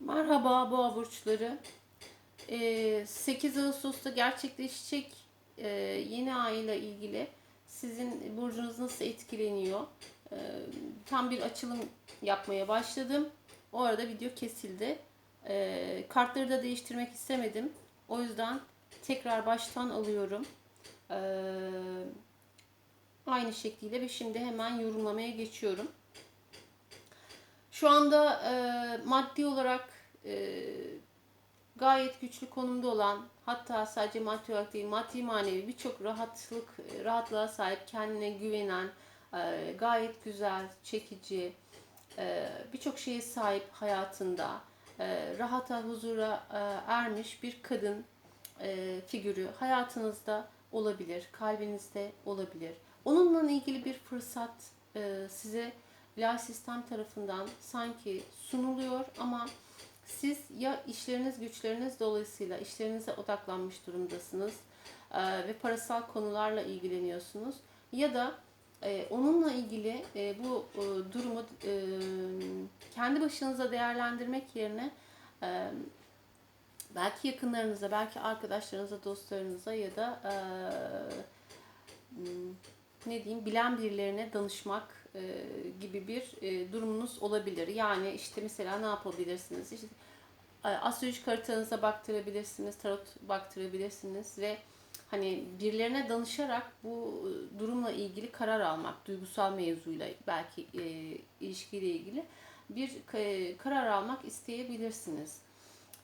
Merhaba boğa burçları. Ee, 8 Ağustos'ta gerçekleşecek e, yeni ay ile ilgili sizin burcunuz nasıl etkileniyor? Ee, tam bir açılım yapmaya başladım. O arada video kesildi. Ee, kartları da değiştirmek istemedim. O yüzden tekrar baştan alıyorum. Ee, aynı şekliyle ve şimdi hemen yorumlamaya geçiyorum. Şu anda e, maddi olarak e, gayet güçlü konumda olan hatta sadece maddi olarak değil maddi manevi birçok rahatlık rahatlığa sahip kendine güvenen e, gayet güzel çekici e, birçok şeye sahip hayatında e, rahata huzura e, ermiş bir kadın e, figürü hayatınızda olabilir kalbinizde olabilir. Onunla ilgili bir fırsat e, size la sistem tarafından sanki sunuluyor ama siz ya işleriniz güçleriniz dolayısıyla işlerinize odaklanmış durumdasınız e, ve parasal konularla ilgileniyorsunuz ya da e, onunla ilgili e, bu durumu kendi başınıza değerlendirmek yerine belki yakınlarınıza, belki arkadaşlarınıza, dostlarınıza ya da ne diyeyim bilen birilerine danışmak gibi bir e, durumunuz olabilir. Yani işte mesela ne yapabilirsiniz? İşte e, astrolojik haritanıza baktırabilirsiniz, tarot baktırabilirsiniz ve hani birilerine danışarak bu e, durumla ilgili karar almak, duygusal mevzuyla belki e, ilişkiyle ilgili bir e, karar almak isteyebilirsiniz.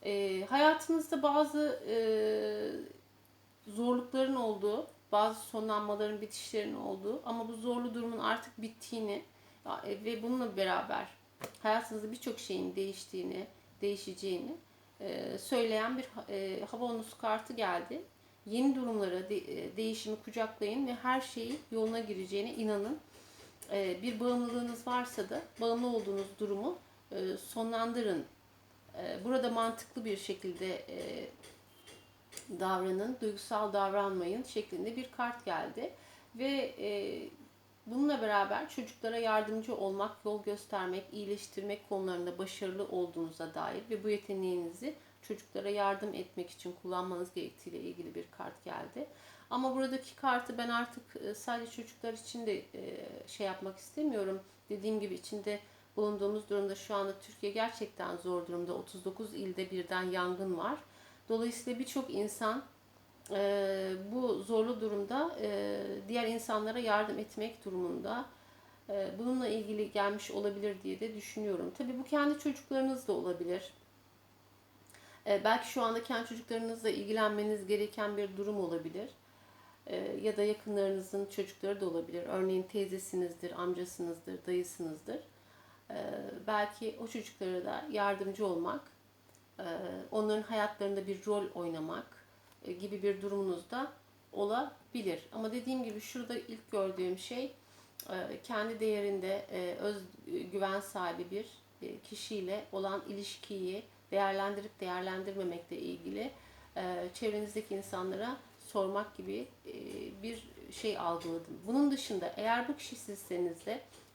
E, hayatınızda bazı e, zorlukların olduğu, bazı sonlanmaların, bitişlerin olduğu ama bu zorlu durumun artık bittiğini e, ve bununla beraber hayatınızda birçok şeyin değiştiğini, değişeceğini e, söyleyen bir e, hava onusu kartı geldi. Yeni durumlara, değişimi kucaklayın ve her şeyi yoluna gireceğine inanın. Bir bağımlılığınız varsa da bağımlı olduğunuz durumu sonlandırın. Burada mantıklı bir şekilde davranın, duygusal davranmayın şeklinde bir kart geldi. Ve e, bununla beraber çocuklara yardımcı olmak, yol göstermek, iyileştirmek konularında başarılı olduğunuza dair ve bu yeteneğinizi çocuklara yardım etmek için kullanmanız gerektiğiyle ilgili bir kart geldi. Ama buradaki kartı ben artık e, sadece çocuklar için de e, şey yapmak istemiyorum. Dediğim gibi içinde bulunduğumuz durumda şu anda Türkiye gerçekten zor durumda. 39 ilde birden yangın var Dolayısıyla birçok insan e, bu zorlu durumda e, diğer insanlara yardım etmek durumunda. E, bununla ilgili gelmiş olabilir diye de düşünüyorum. Tabii bu kendi çocuklarınız da olabilir. E, belki şu anda kendi çocuklarınızla ilgilenmeniz gereken bir durum olabilir. E, ya da yakınlarınızın çocukları da olabilir. Örneğin teyzesinizdir, amcasınızdır, dayısınızdır. E, belki o çocuklara da yardımcı olmak onların hayatlarında bir rol oynamak e, gibi bir durumunuz da olabilir. Ama dediğim gibi şurada ilk gördüğüm şey e, kendi değerinde öz güven sahibi bir kişiyle olan ilişkiyi değerlendirip değerlendirmemekle ilgili çevrenizdeki insanlara sormak gibi bir şey algıladım. Bunun dışında eğer bu kişi sizseniz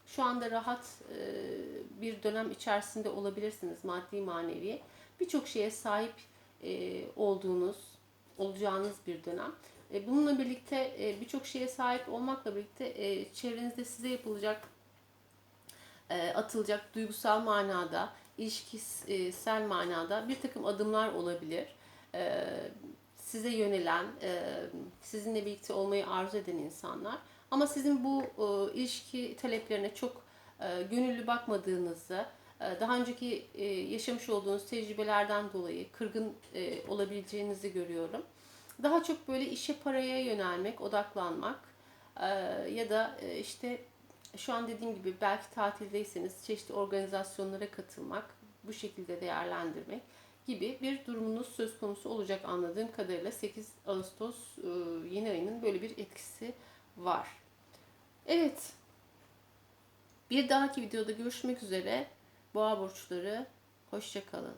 şu anda rahat bir dönem içerisinde olabilirsiniz maddi manevi birçok şeye sahip e, olduğunuz, olacağınız bir dönem. E, bununla birlikte e, birçok şeye sahip olmakla birlikte e, çevrenizde size yapılacak, e, atılacak duygusal manada, ilişkisel manada bir takım adımlar olabilir. E, size yönelen, e, sizinle birlikte olmayı arzu eden insanlar. Ama sizin bu e, ilişki taleplerine çok gönüllü bakmadığınızı, ee, daha önceki e, yaşamış olduğunuz tecrübelerden dolayı kırgın e, olabileceğinizi görüyorum. Daha çok böyle işe paraya yönelmek, odaklanmak e, ya da işte şu an dediğim gibi belki tatildeyseniz çeşitli organizasyonlara katılmak, bu şekilde değerlendirmek gibi bir durumunuz söz konusu olacak anladığım kadarıyla 8 Ağustos yeni ayının böyle bir etkisi var. Evet. Bir dahaki videoda görüşmek üzere. Boğa burçları hoşça kalın.